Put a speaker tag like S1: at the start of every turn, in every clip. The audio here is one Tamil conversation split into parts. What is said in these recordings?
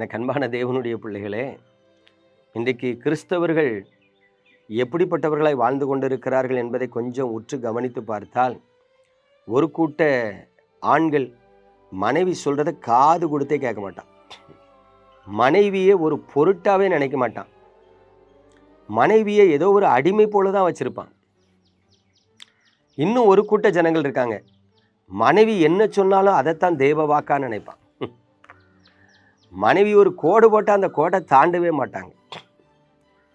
S1: எனக்கு அன்பான தேவனுடைய பிள்ளைகளே இன்றைக்கு கிறிஸ்தவர்கள் எப்படிப்பட்டவர்களாய் வாழ்ந்து கொண்டிருக்கிறார்கள் என்பதை கொஞ்சம் உற்று கவனித்து பார்த்தால் ஒரு கூட்ட ஆண்கள் மனைவி சொல்கிறத காது கொடுத்தே கேட்க மாட்டான். மனைவியை ஒரு பொருட்டாகவே நினைக்க மாட்டான். மனைவியை ஏதோ ஒரு அடிமை போல தான் வச்சுருப்பான். இன்னும் ஒரு கூட்ட ஜனங்கள் இருக்காங்க. மனைவி என்ன சொன்னாலும் அதைத்தான் தேவ வாக்கான்னு நினைப்பான். மனைவி ஒரு கோடு போட்டால் அந்த கோடை தாண்டவே மாட்டாங்க.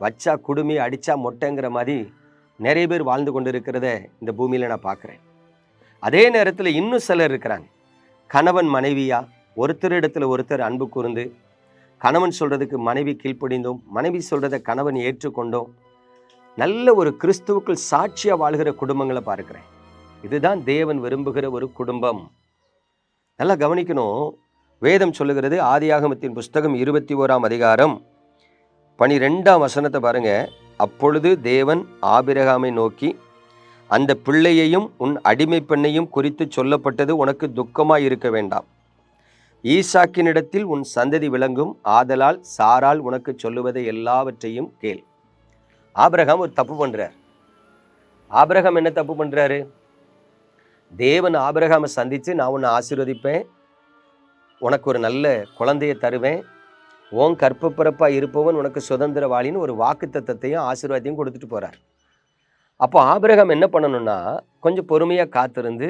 S1: வச்சா குடுமி அடித்தா மொட்டைங்கிற மாதிரி நிறைய பேர் வாழ்ந்து கொண்டு இருக்கிறத இந்த பூமியில் நான் பார்க்குறேன். அதே நேரத்தில் இன்னும் சிலர் இருக்கிறாங்க. கணவன் மனைவியா? ஒருத்தரிடத்தில் ஒருத்தர் அன்பு கூர்ந்து கணவன் சொல்கிறதுக்கு மனைவி கீழ்ப்படிந்தோம் மனைவி சொல்கிறத கணவன் ஏற்றுக்கொண்டோம் நல்ல ஒரு கிறிஸ்துவுக்குள் சாட்சியாக வாழ்கிற குடும்பங்களை பார்க்குறேன். இதுதான் தேவன் விரும்புகிற ஒரு குடும்பம். நல்லா கவனிக்கணும். வேதம் சொல்லுகிறது ஆதியாகமத்தின் புஸ்தகம் இருபத்தி ஓராம் அதிகாரம் பனிரெண்டாம் வசனத்தை பாருங்க. அப்பொழுது தேவன் ஆபிரகாமை நோக்கி அந்த பிள்ளையையும் உன் அடிமை பெண்ணையும் குறித்து சொல்லப்பட்டது உனக்கு துக்கமாய் இருக்க வேண்டாம். ஈசாக்கினிடத்தில் உன் சந்ததி விளங்கும் ஆதலால் சாரால் உனக்கு சொல்லுவதை எல்லாவற்றையும் கேள். ஆபிரகாம் ஒரு தப்பு பண்ணுறார் ஆபிரகாம் என்ன தப்பு பண்ணுறாரு தேவன் ஆபிரகாமை சந்தித்து நான் உன்னை ஆசீர்வதிப்பேன் உனக்கு ஒரு நல்ல குழந்தையை தருவேன். ஓன் கற்ப இருப்பவன் உனக்கு சுதந்திரவாளின்னு ஒரு வாக்கு தத்தத்தையும் ஆசீர்வாதத்தையும் கொடுத்துட்டு போகிறார் அப்போ ஆபிரகம் என்ன பண்ணணும்னா கொஞ்சம் பொறுமையாக காத்திருந்து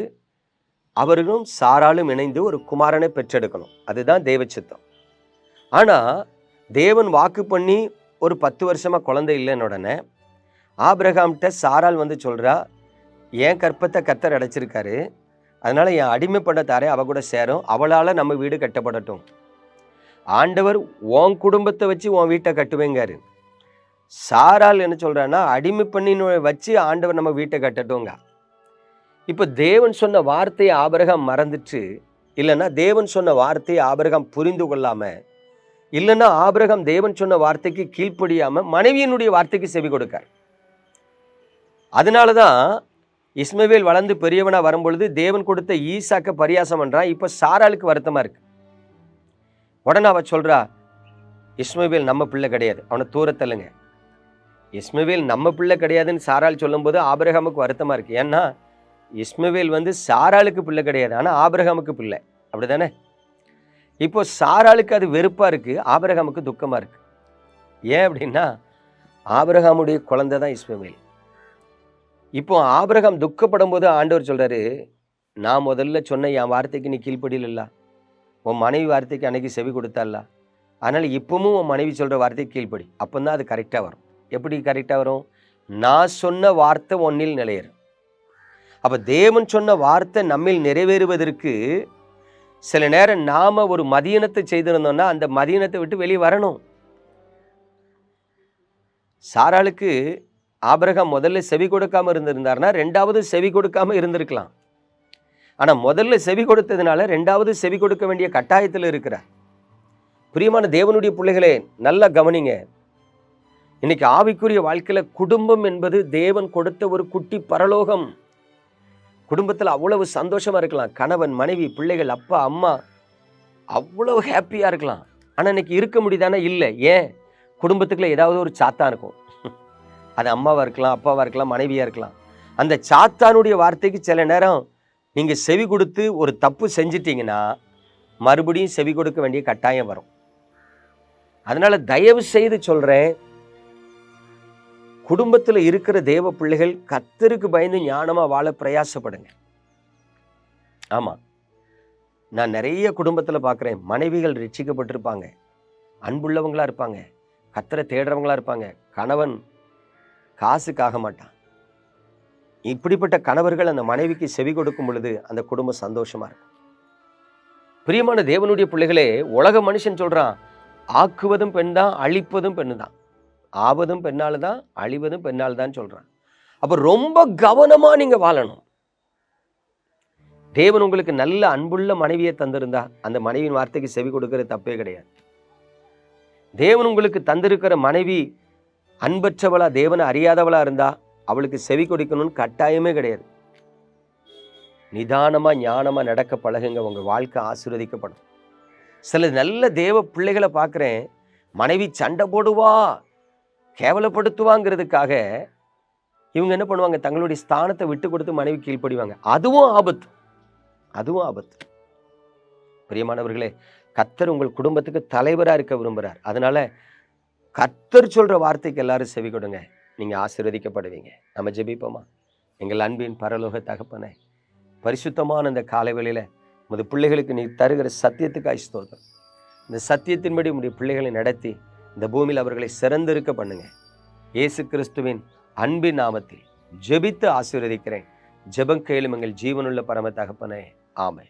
S1: அவர்களும் சாராலும் இணைந்து ஒரு குமாரனை பெற்றெடுக்கணும். அதுதான் தேவ சித்தம் ஆனால் தேவன் வாக்கு பண்ணி ஒரு பத்து வருஷமாக குழந்தை இல்லைன்னு உடனே ஆபிரகாம்கிட்ட சாரால் வந்து சொல்கிறா என் கற்பத்தை கத்தர் அடைச்சிருக்காரு. அதனால் என் அடிமைப்பட தாரே அவள் கூட சேரும். அவளால் நம்ம வீடு கட்டப்படட்டும். ஆண்டவர் உன் குடும்பத்தை வச்சு உன் வீட்டை கட்டுவேங்காரு. சாரால் என்ன சொல்கிறான்னா அடிமை பண்ணின வச்சு ஆண்டவர் நம்ம வீட்டை கட்டட்டுங்க. இப்போ தேவன் சொன்ன வார்த்தையை ஆபரகம் மறந்துட்டு இல்லைன்னா தேவன் சொன்ன வார்த்தையை ஆபரகம் புரிந்து கொள்ளாமல் இல்லைன்னா ஆபரகம் தேவன் சொன்ன வார்த்தைக்கு கீழ்ப்படியாமல் மனைவியினுடைய வார்த்தைக்கு செவி கொடுக்கார். அதனால தான் இஸ்மவேல் வளர்ந்து பெரியவனாக வரும்பொழுது தேவன் கொடுத்த ஈசாக்க பரியாசம் பண்ணுறான் இப்போ சாராளுக்கு வருத்தமாக இருக்கு. உடனே அவள் சொல்கிறா இஸ்மவேல் நம்ம பிள்ளை கிடையாது. அவனை தூரத்தல்லுங்க இஸ்மவேல் நம்ம பிள்ளை கிடையாதுன்னு சாராள் சொல்லும்போது ஆபிரகாமுக்கு வருத்தமாக இருக்குது ஏன்னா இஸ்மவேல் வந்து சாராளுக்கு பிள்ளை கிடையாது. ஆனால் ஆபிரகாமுக்கு பிள்ளை. அப்படிதானே இப்போ சாராளுக்கு அது வெறுப்பாக இருக்குது ஆபிரகாமுக்கு துக்கமாக இருக்குது ஏன் அப்படின்னா ஆபிரகாமுடைய குழந்தை தான் இஸ்மவேல். இப்போ ஆபிரகாம் துக்கப்படும் போது ஆண்டவர் சொல்றாரு நான் முதல்ல சொன்ன என் வார்த்தைக்கு நீ கீழ்ப்படியில்ல உன் மனைவி வார்த்தைக்கு அன்னைக்கு செவி கொடுத்தால அதனால இப்பவும் உன் மனைவி சொல்ற வார்த்தைக்கு கீழ்ப்படி. அப்பந்தான் அது கரெக்டாக வரும். எப்படி கரெக்டாக வரும்? நான் சொன்ன வார்த்தை ஒன்னில் நிலையரும் அப்போ தேவன் சொன்ன வார்த்தை நம்மில் நிறைவேறுவதற்கு சில நேரம் நாம் ஒரு மதியனத்தை செய்திருந்தோம்னா அந்த மதியனத்தை விட்டு வெளியே வரணும். சாராளுக்கு ஆபிரகாம் முதல்ல செவி கொடுக்காம இருந்திருந்தாருன்னா ரெண்டாவது செவி கொடுக்காம இருந்திருக்கலாம். ஆனால் முதல்ல செவி கொடுத்ததுனால ரெண்டாவது செவி கொடுக்க வேண்டிய கட்டாயத்தில் இருக்கிறார். பிரியமான தேவனுடைய பிள்ளைகளே நல்லா கவனிங்க. இன்னைக்கு ஆவிக்குரிய வாழ்க்கையில் குடும்பம் என்பது தேவன் கொடுத்த ஒரு குட்டி பரலோகம். குடும்பத்தில் அவ்வளவு சந்தோஷமாக இருக்கலாம். கணவன் மனைவி பிள்ளைகள் அப்பா அம்மா அவ்வளவு ஹாப்பியாக இருக்கலாம். ஆனால் இன்னைக்கு இருக்க முடியுதானே? இல்லை. ஏன்? குடும்பத்துக்குள்ளே ஏதாவது ஒரு சாத்தான் இருக்கும். அது அம்மாவாக இருக்கலாம் அப்பாவாக இருக்கலாம் மனைவியாக இருக்கலாம். அந்த சாத்தானுடைய வார்த்தைக்கு சில நேரம் நீங்கள் செவி கொடுத்து ஒரு தப்பு செஞ்சிட்டிங்கன்னா மறுபடியும் செவி கொடுக்க வேண்டிய கட்டாயம் வரும். அதனால் தயவு செய்து சொல்கிறேன் குடும்பத்தில் இருக்கிற தேவ பிள்ளைகள் கத்தருக்கு பயந்து ஞானமாக வாழ பிரயாசப்படுங்க. ஆமாம் நான் நிறைய குடும்பத்தில் பார்க்குறேன் மனைவிகள் ரட்சிக்கப்பட்டிருப்பாங்க அன்புள்ளவங்களா இருப்பாங்க கத்தரை தேடுறவங்களா இருப்பாங்க கணவன் காசுக்காக மாட்டான். இப்படிப்பட்ட கணவர்கள் அந்த மனைவிக்கு செவி கொடுக்கும் பொழுது அந்த குடும்பம் சந்தோஷமா இருக்கும். பிரியமான தேவனுடைய பிள்ளைகளே உலக மனுஷன் சொல்றான் ஆக்குவதும் பெண் தான் அழிப்பதும் பெண்ணு தான் ஆவதும் பெண்ணால் தான் அழிவதும் பெண்ணால் தான் சொல்றான். அப்ப ரொம்ப கவனமா நீங்க வாழணும். தேவன் உங்களுக்கு நல்ல அன்புள்ள மனைவியை தந்திருந்தா அந்த மனைவியின் வார்த்தைக்கு செவி கொடுக்கறது தப்பே கிடையாது. தேவன் உங்களுக்கு தந்திருக்கிற மனைவி அன்பற்றவளா தேவனை அறியாதவளா இருந்தா அவளுக்கு செவி கொடுக்கணும்னு கட்டாயமே கிடையாது. நிதானமா ஞானமா நடக்க பழகுங்க. உங்க வாழ்க்கை ஆசீர்வதிக்கப்படும். சில நல்ல தேவ பிள்ளைகளை பார்க்குறேன். மனைவி சண்டை போடுவா கேவலப்படுத்துவாங்கிறதுக்காக இவங்க என்ன பண்ணுவாங்க? தங்களுடைய ஸ்தானத்தை விட்டு கொடுத்து மனைவி கீழ்ப்படிவாங்க. அதுவும் ஆபத்து. அதுவும் ஆபத்து. பிரியமானவர்களே கத்தர் உங்கள் குடும்பத்துக்கு தலைவராக இருக்க விரும்புகிறார் அதனால கத்தர் சொல்கிற வார்த்தைக்கு எல்லாரும் செவி கொடுங்க. நீங்கள் ஆசீர்வதிக்கப்படுவீங்க. நம்ம ஜெபிப்போமா? எங்கள் அன்பின் பரலோக தகப்பனே பரிசுத்தமான இந்த காலை வேளையில உமது பிள்ளைகளுக்கு நீ தருகிற சத்தியத்துக்கு ஸ்தோத்திரம். இந்த சத்தியத்தின்படி உங்களுடைய பிள்ளைகளை நடத்தி இந்த பூமியில் அவர்களை சிறந்திருக்க பண்ணுங்க. இயேசு கிறிஸ்துவின் அன்பின் நாமத்தில் ஜெபித்து ஆசீர்வதிக்கிறேன். ஜெபம் கேளும் எங்கள் ஜீவனுள்ள பரம தகப்பனே ஆமை